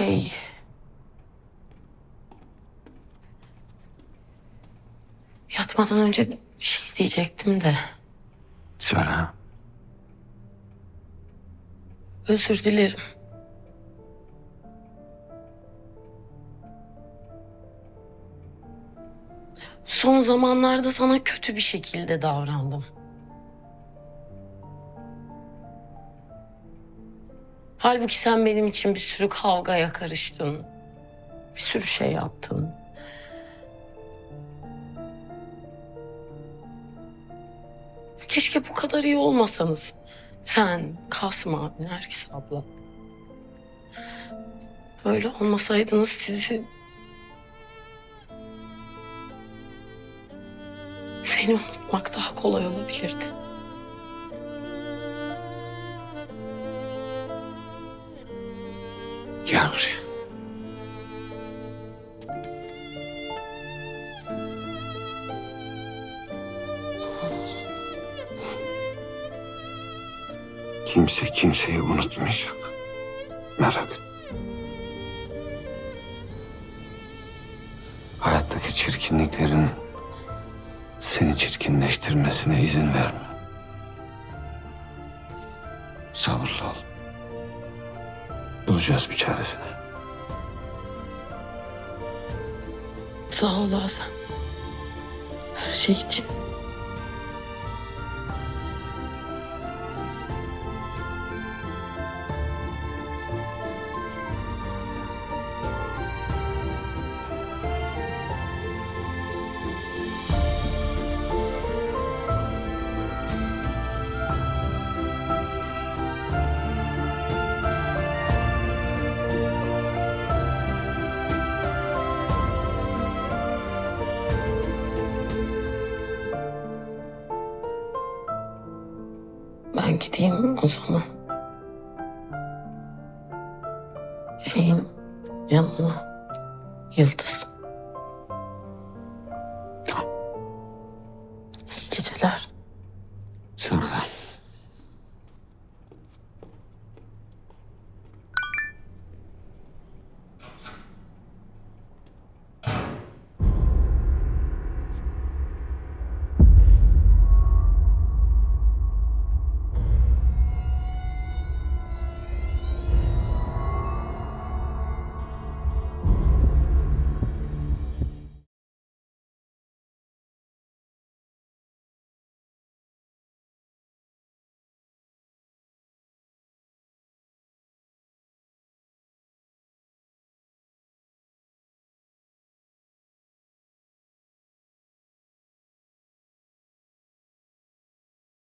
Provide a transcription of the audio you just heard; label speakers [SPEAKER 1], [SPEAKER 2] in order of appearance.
[SPEAKER 1] Şey... Yatmadan önce bir şey diyecektim de.
[SPEAKER 2] Söyle.
[SPEAKER 1] Özür dilerim. Son zamanlarda sana kötü bir şekilde davrandım. Halbuki sen benim için bir sürü kavgaya karıştın. Bir sürü şey yaptın. Keşke bu kadar iyi olmasanız. Sen, Kasım abi, Nergis abla. Öyle olmasaydınız sizi... Seni unutmak daha kolay olabilirdi.
[SPEAKER 2] Gel buraya. Kimse kimseyi unutmayacak. Merak etme. Hayattaki çirkinliklerin seni çirkinleştirmesine izin verme. Sabırlı ol. Bulacağız bir çaresini.
[SPEAKER 1] Sağ ol Azem. Her şey için. ben gideyim o zaman. Şeyin yanına. Yıldız. İyi geceler. Sana.